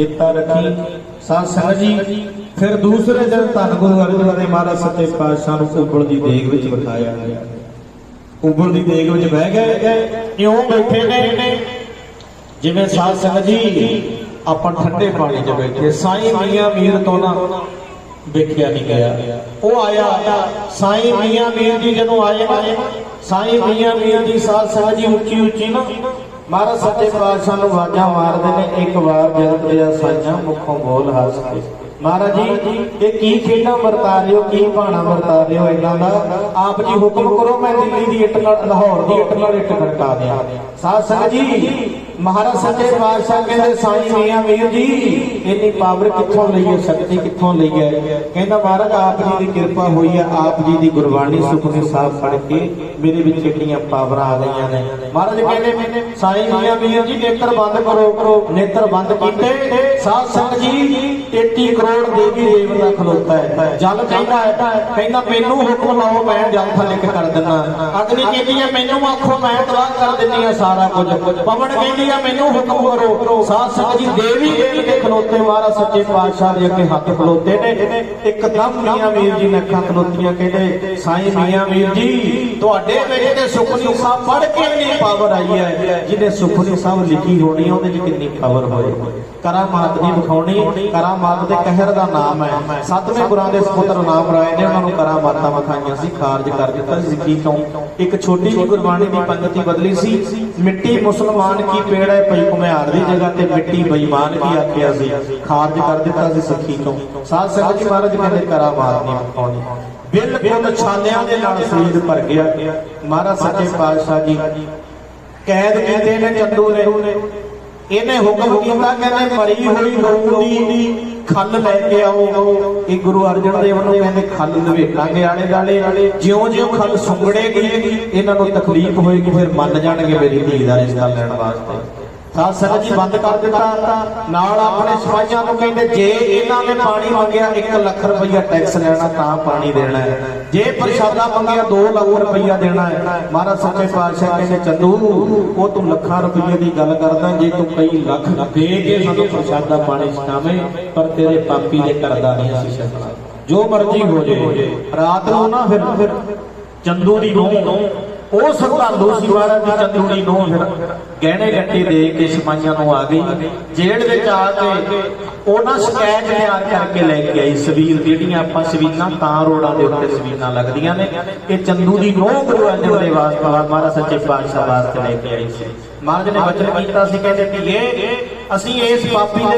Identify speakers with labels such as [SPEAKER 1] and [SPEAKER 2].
[SPEAKER 1] ਚੇਤਾ ਰੱਖੀ, ਸਾਧ ਸੰਗਤ ਜੀ, ਫਿਰ ਦੂਸਰੇ ਦਿਨ ਧੰਨ ਗੁਰੂ ਅਰਜਨ ਦੇਵ ਮਹਾਰਾਜ ਸੱਚੇ ਪਾਤਸ਼ਾਹ ਨੂੰ ਉਬਲ ਦੀ ਦੇਗ ਵਿੱਚ ਬਿਠਾਇਆ। ਗਿਆ ਉਬਲ ਦੀ ਦੇਗ ਵਿੱਚ ਬਹਿ ਗਏ। ਇਉਂ ਬੈਠੇ ਨੇ। ਜਿਵੇਂ ਸਾਧ ਸੰਗਤ ਜੀ, ਆਪਾਂ ਠੰਡੇ ਪਾਣੀ 'ਚ ਬੈਠੇ, ਸਾਈਂ ਮੀਆਂ ਮੀਰ ਤੋਂ ਨਾ ਵੇਖਿਆ ਨਹੀਂ ਗਿਆ। ਉਹ ਆਇਆ, ਸਾਈਂ ਮੀਆਂ ਮੀਰ ਜੀ ਜਦੋਂ ਆਏ ਨਾ, ਸਾਈਂ ਮੀਆਂ ਮੀਰ ਜੀ ਸਾਧ ਸੰਗਤ ਜੀ ਉੱਚੀ ਉੱਚੀ ਨਾ ਮਹਾਰਾਜ, ਸੱਚੇ ਪਾਤਸ਼ਾਹ ਨੂੰ ਆਵਾਜ਼ਾਂ ਮਾਰਦੇ ਨੇ। ਇੱਕ ਵਾਰ ਜਦ ਤੇਰਾ ਸਾਈਆਂ ਮੁਖੋਂ ਬੋਲ ਹੱਸ ਕੇ। ਮਹਾਰਾਜ ਜੀ, ਇਹ ਕੀ ਖੇਡਾਂ ਵਰਤਾ ਰਹੇ ਹੋ, ਕੀ ਬਾਣਾ ਵਰਤਾ ਰਹੇ ਹੋ ਇਹਨਾਂ ਦਾ? ਆਪ ਜੀ ਹੁਕਮ ਕਰੋ, ਮੈਂ ਦਿੱਲੀ ਦੀ ਇੱਟ ਨਾਲ, ਲਾਹੌਰ ਦੀ ਇੱਟ ਨਾਲ ਇੱਟ ਖੜਕਾ ਦਿਆਂ। ਸਾਧ ਸੰਗਤ ਜੀ, ਮਹਾਰਾਜ ਸੱਚੇ ਪਾਤਸ਼ਾਹ ਕਹਿੰਦੇ, ਸਾਈਂ ਮੀਆਂ ਵੀਰ ਜੀ, ਇੰਨੀ ਪਾਵਰ ਕਿੱਥੋਂ ਲਈ ਸ਼ਕਤੀ ਕਿੱਥੋਂ ਲਈ ਕਹਿੰਦਾ, ਮਹਾਰਾਜ, ਆਪ ਜੀ ਦੀ ਕਿਰਪਾ ਹੋਈ ਹੈ ਆਪ ਜੀ ਦੀ ਗੁਰਬਾਣੀ ਸੁਖਮਨੀ ਸਾਹਿਬ ਪੜ੍ਹ ਕੇ ਮੇਰੇ ਵਿੱਚ ਇੰਨੀਆਂ ਪਾਵਰਾਂ ਆ ਗਈਆਂ ਨੇ। ਮਹਾਰਾਜ ਕਹਿੰਦੇ, ਸਾਈਂ ਮੀਆਂ ਵੀਰ ਜੀ, ਨੇਤਰ ਬੰਦ ਕਰੋ। ਕਰੋ ਨੇਤਰ ਬੰਦ ਕੀਤੇ। ਸਾਧ ਸੰਗਤ ਜੀ 33 ਕਰੋੜ ਦੇਵੀ ਦੇਵਤਾ ਖਲੋਤਾ ਹੈ। ਜਲ ਕਹਿੰਦਾ ਹੈ ਕਹਿੰਦਾ ਮੈਨੂੰ ਹੁਕਮ ਲਾਓ ਮੈਂ ਜਲ ਥੱਲੇ ਕਰ ਦਿੰਦਾ। ਅਗਨੀ ਕਹਿੰਦੀ ਹੈ ਮੈਨੂੰ ਆਖੋ ਮੈਂ ਤਬਾਹ ਕਰ ਦਿੰਦੀ ਆ ਸਾਰਾ ਕੁਝ। ਪਵਨ ਕਹਿੰਦੀ ਆ ਮੈਨੂੰ ਹੁਕਮ ਕਰੋ। ਸਾਧ ਸੰਗਤ ਜੀ ਦੇਵੀ ਦੇਵੀ ਦੇ ਖਲੋਤੇ ਮਹਾਰਾਜ ਸੱਚੇ ਪਾਤਸ਼ਾਹ ਦੇ ਅੱਗੇ ਹੱਥ ਖਲੋਤੇ ਨੇ। ਇੱਕਦਮ ਮੀਆਂ ਵੀਰ ਜੀ ਨੇ ਅੱਖਾਂ ਖਲੋਤੀਆਂ ਕਹਿੰਦੇ ਸਾਈਂ ਮੀਆਂ ਵੀਰ ਜੀ ਤੁਹਾਡੇ ਵਿੱਚ ਤੇ ਸੁਖਨੀ ਸਾਹਿਬ ਪੜ੍ਹ ਕੇ ਇੰਨੀ ਪਾਵਰ ਆਈ ਹੈ। ਜਿਹਨੇ ਸੁਖਨੀ ਸਾਹਿਬ ਲਿਖੀ ਹੋਣੀ ਹੈ, ਉਹਦੇ 'ਚ ਕਿੰਨੀ ਪਾਵਰ ਹੋਏ। ਕਰਾਮਾਤ ਦੀ ਵਿਖਾਉਣੀ ਕਰਾਮਾਤ ਦੇ ਕਹਿਰ ਦਾ ਨਾਮ ਹੈ। ਸਤਵੇਂ ਗੁਰਾਂ ਦੇ ਸਪੁੱਤਰ ਨਾਮ ਰਾਏ ਨੇ ਉਹਨਾਂ ਨੂੰ ਕਰਾਮਾਤਾਂ ਵਿਖਾਈਆਂ ਸੀ, ਖਾਰਜ ਕਰ ਦਿੱਤਾ ਸੀ ਤੋਂ। ਇੱਕ ਛੋਟੀ ਜਿਹੀ ਗੁਰਬਾਣੀ ਦੀ ਪੰਗਤੀ ਬਦਲੀ ਸੀ। ਮਿੱਟੀ ਮੁਸਲਮਾਨ ਕੀ ਪੇੜ ਹੈ ਪਈ ਘੁਮਿਆਰ ਦੀ ਜਗ੍ਹਾ ਤੇ ਮਿੱਟੀ ਬੇਈਮਾਨ ਕੀ ਆਖਿਆ ਸੀ। ਖਾਰਜ ਕਰ ਦਿੱਤਾ ਸੀ ਸਿੱਖੀ ਤੋਂ। ਸਾਧ ਸੰਗਤ ਜੀ ਮਹਾਰਾਜ ਕਹਿੰਦੇ ਕਰਾਮਾਤ ਨਹੀਂ ਵਿਖਾਉਣੀ। ਬਿਲਕੁਲ ਛਾਲਿਆਂ ਦੇ ਨਾਲ ਸਰੀਰ ਭਰ ਗਿਆ। ਮਹਾਰਾਜ ਸੱਚੇ ਪਾਤਸ਼ਾਹ ਜੀ, ਕੈਦ ਕੀਤੇ ਨੇ ਚੰਦੂ ਨੇ। ਇਹਨੇ ਹੁਕਮ ਕੀਤਾ ਕਹਿੰਦੇ ਮਰੀ ਹੋਈ ਗਊ ਦੀ ਖੱਲ ਲੈ ਕੇ ਆਓ। ਇਹ ਗੁਰੂ ਅਰਜਨ ਦੇਵ ਨੂੰ ਕਹਿੰਦੇ, ਖੱਲ ਲਵੇਟਾਂਗੇ ਆਲੇ ਦਾਲੇ ਜਿਉਂ-ਜਿਉਂ ਖੱਲ ਸੁੰਗੜੇਗੀ ਇਹਨਾਂ ਨੂੰ ਤਕਲੀਫ ਹੋਏਗੀ, ਫਿਰ ਮੰਨ ਜਾਣਗੇ ਮੇਰੀ ਧੀ ਦਾ ਰਿਸ਼ਤਾ ਲੈਣ ਵਾਸਤੇ। ਸਾਧ ਸੰਗਤ ਜੀ, ਬੰਦ ਕਰ ਦਿੱਤਾ। ਨਾਲ ਆਪਣੇ ਸਿਪਾਹੀਆਂ ਨੂੰ ਕਹਿੰਦੇ, ਜੇ ਇਹਨਾਂ ਨੇ ਪਾਣੀ ਮੰਗਿਆ 1 ਲੱਖ ਰੁਪਈਆ ਟੈਕਸ ਲੈਣਾ, ਤਾਂ ਪਾਣੀ ਦੇਣਾ ਹੈ। ਜੇ ਪ੍ਰਸ਼ਾਦਾ ਮੰਗਿਆ 2 ਲੱਖ ਰੁਪਈਆ ਦੇਣਾ ਹੈ। ਮਹਾਰਾਜ ਸੱਚੇ ਪਾਤਸ਼ਾਹ ਕਹਿੰਦੇ, ਚੰਦੂ, ਉਹ ਤੂੰ ਲੱਖਾਂ ਰੁਪਈਏ ਦੀ ਗੱਲ ਕਰਦਾ, ਜੇ ਤੂੰ ਕਈ ਲੱਖ ਦੇ ਕੇ ਸਾਨੂੰ ਪ੍ਰਸ਼ਾਦਾ ਪਾਣੀ ਛਕਾਵੇਂ, ਪਰ ਤੇਰੇ ਪਾਪੀ ਦੇ ਕਰਦਾ ਨਹੀਂ ਅਸੀਂ ਛਕਣਾ। ਜੋ ਮਰਜ਼ੀ ਹੋ ਜੇ ਰਾਤ ਨੂੰ ਨਾ ਫਿਰ ਚੰਦੂ ਦੀ ਨੂੰਹ ਉਹ ਸਰਦਾਲੂ ਸੀ ਮਹਾਰਾਜ ਦੀ ਚੰਦੂ ਦੀ ਫਿਰ ਗਹਿਣੇ ਗੱਟੀ ਦੇ ਕੇ ਸਿਪਾਹੀਆਂ ਨੂੰ ਆ ਗਈ। ਜੇਲ੍ਹ ਵਿੱਚ ਆ ਕੇ ਉਹਨਾਂ ਸ਼ਿਕਾਇਤ ਤਿਆਰ ਕਰਕੇ ਲੈ ਕੇ ਆਈ। ਸਵੀਰ ਜਿਹੜੀਆਂ ਆਪਾਂ ਸਵੀਨਾਂ ਤਾਂ ਰੋਡਾਂ ਦੇ ਉੱਤੇ ਸਵੀਨਾਂ ਲੱਗਦੀਆਂ ਨੇ। ਇਹ ਚੰਦੂ ਦੀ ਨੂੰਹ ਗੁਰੂ ਅਰਜਨ ਦੇ ਵਾਸਤੇ ਮਹਾਰਾਜ ਸੱਚੇ ਪਾਤਸ਼ਾਹ ਵਾਸਤੇ ਲੈ ਕੇ ਆਈ ਸੀ। ਮਹਾਰਾਜ ਨੇ ਵਚਨ ਕੀਤਾ ਸੀ, ਕਹਿੰਦੇ ਕਿ ਇਹ, ਅਸੀਂ ਇਸ ਪਾਪੀ ਦੇ